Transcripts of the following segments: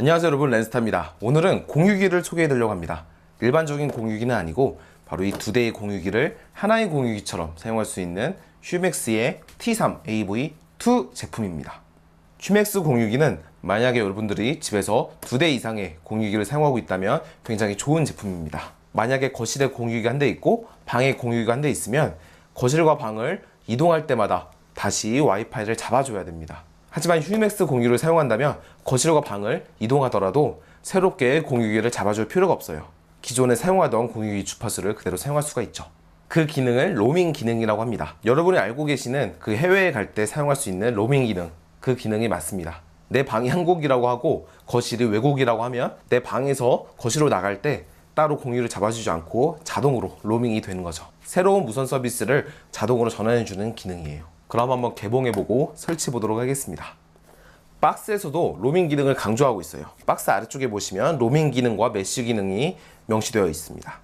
안녕하세요 여러분. 렌스타입니다. 오늘은 공유기를 소개해 드리려고 합니다. 일반적인 공유기는 아니고 바로 이 두 대의 공유기를 하나의 공유기처럼 사용할 수 있는 휴맥스의 T3 AV2 제품입니다. 휴맥스 공유기는 만약에 여러분들이 집에서 두 대 이상의 공유기를 사용하고 있다면 굉장히 좋은 제품입니다. 만약에 거실에 공유기가 한 대 있고 방에 공유기가 한 대 있으면 거실과 방을 이동할 때마다 다시 와이파이를 잡아줘야 됩니다 하지만 휴맥스 공유를 사용한다면 거실과 방을 이동하더라도 새롭게 공유기를 잡아줄 필요가 없어요. 기존에 사용하던 공유기 주파수를 그대로 사용할 수가 있죠. 그 기능을 로밍 기능이라고 합니다. 여러분이 알고 계시는 그 해외에 갈 때 사용할 수 있는 로밍 기능, 그 기능이 맞습니다. 내 방이 한국이라고 하고 거실이 외국이라고 하면 내 방에서 거실로 나갈 때 따로 공유를 잡아주지 않고 자동으로 로밍이 되는 거죠. 새로운 무선 서비스를 자동으로 전환해주는 기능이에요. 그럼 한번 개봉해보고 설치해보도록 하겠습니다. 박스에서도 로밍 기능을 강조하고 있어요. 박스 아래쪽에 보시면 로밍 기능과 메쉬 기능이 명시되어 있습니다.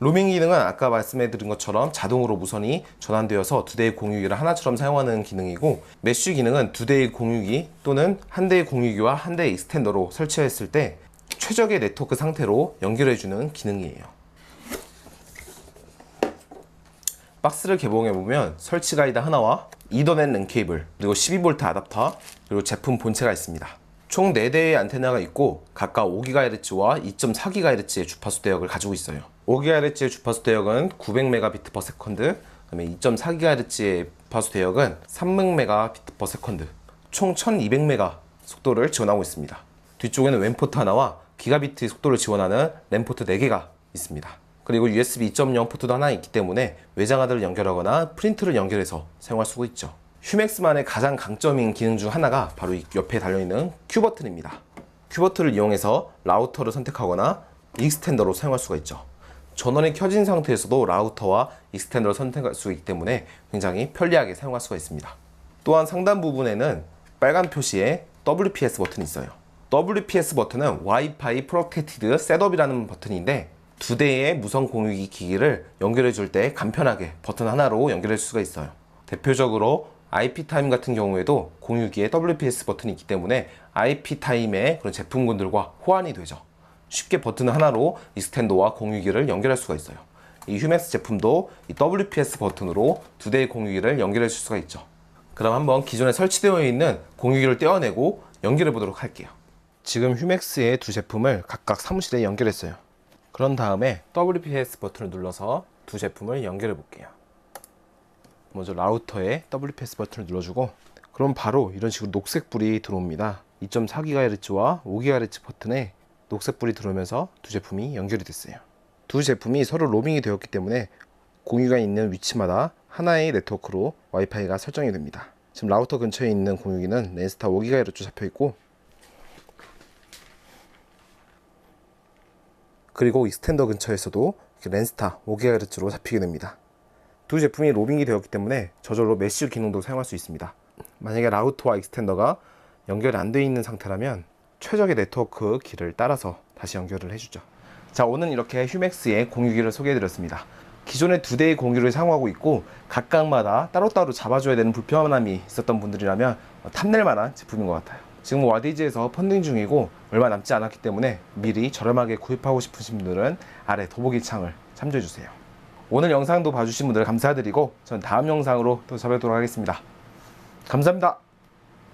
로밍 기능은 아까 말씀해드린 것처럼 자동으로 무선이 전환되어서 두 대의 공유기를 하나처럼 사용하는 기능이고 메쉬 기능은 두 대의 공유기 또는 한 대의 공유기와 한 대의 익스텐더로 설치했을 때 최적의 네트워크 상태로 연결해주는 기능이에요. 박스를 개봉해보면 설치 가이드 하나와 이더넷 랜 케이블 그리고 12V 아답터 그리고 제품 본체가 있습니다. 총 4대의 안테나가 있고 각각 5GHz와 2.4GHz의 주파수 대역을 가지고 있어요. 5GHz의 주파수 대역은 900Mbps 그다음에 2.4GHz의 주파수 대역은 300Mbps 총 1200M 속도를 지원하고 있습니다. 뒤쪽에는 왼포트 하나와 기가비트 속도를 지원하는 램포트 4개가 있습니다 그리고 USB 2.0 포트도 하나 있기 때문에 외장하드를 연결하거나 프린트를 연결해서 사용할 수가 있죠. 휴맥스만의 가장 강점인 기능 중 하나가 바로 이 옆에 달려있는 Q 버튼입니다. Q 버튼을 이용해서 라우터를 선택하거나 익스텐더로 사용할 수가 있죠. 전원이 켜진 상태에서도 라우터와 익스텐더를 선택할 수 있기 때문에 굉장히 편리하게 사용할 수가 있습니다. 또한 상단 부분에는 빨간 표시의 WPS 버튼이 있어요. WPS 버튼은 와이파이 프로텍티드 셋업이라는 버튼인데 두 대의 무선 공유기 기기를 연결해 줄 때 간편하게 버튼 하나로 연결할 수가 있어요. 대표적으로 IP 타임 같은 경우에도 공유기에 WPS 버튼이 있기 때문에 IP 타임의 그런 제품군들과 호환이 되죠. 쉽게 버튼 하나로 익스텐더와 공유기를 연결할 수가 있어요. 이 휴맥스 제품도 이 WPS 버튼으로 두 대의 공유기를 연결해 줄 수가 있죠. 그럼 한번 기존에 설치되어 있는 공유기를 떼어내고 연결해 보도록 할게요. 지금 휴맥스의 두 제품을 각각 사무실에 연결했어요. 그런 다음에 WPS 버튼을 눌러서 두 제품을 연결해 볼게요. 먼저 라우터에 WPS 버튼을 눌러주고 그럼 바로 이런 식으로 녹색 불이 들어옵니다. 2.4GHz와 5GHz 버튼에 녹색 불이 들어오면서 두 제품이 연결이 됐어요. 두 제품이 서로 로밍이 되었기 때문에 공유가 있는 위치마다 하나의 네트워크로 와이파이가 설정이 됩니다. 지금 라우터 근처에 있는 공유기는 렌스타 5GHz 잡혀 있고 그리고 익스텐더 근처에서도 렌스타 5GHz로 잡히게 됩니다. 두 제품이 로밍이 되었기 때문에 저절로 메쉬 기능도 사용할 수 있습니다. 만약에 라우터와 익스텐더가 연결이 안 되어 있는 상태라면 최적의 네트워크 길을 따라서 다시 연결을 해주죠. 자 오늘 이렇게 휴맥스의 공유기를 소개해드렸습니다. 기존에 두 대의 공유를 사용하고 있고 각각마다 따로따로 잡아줘야 되는 불편함이 있었던 분들이라면 탐낼 만한 제품인 것 같아요. 지금 와디즈에서 펀딩 중이고 얼마 남지 않았기 때문에 미리 저렴하게 구입하고 싶으신 분들은 아래 더보기 창을 참조해 주세요. 오늘 영상도 봐주신 분들 감사드리고 전 다음 영상으로 또 찾아뵙도록 하겠습니다. 감사합니다.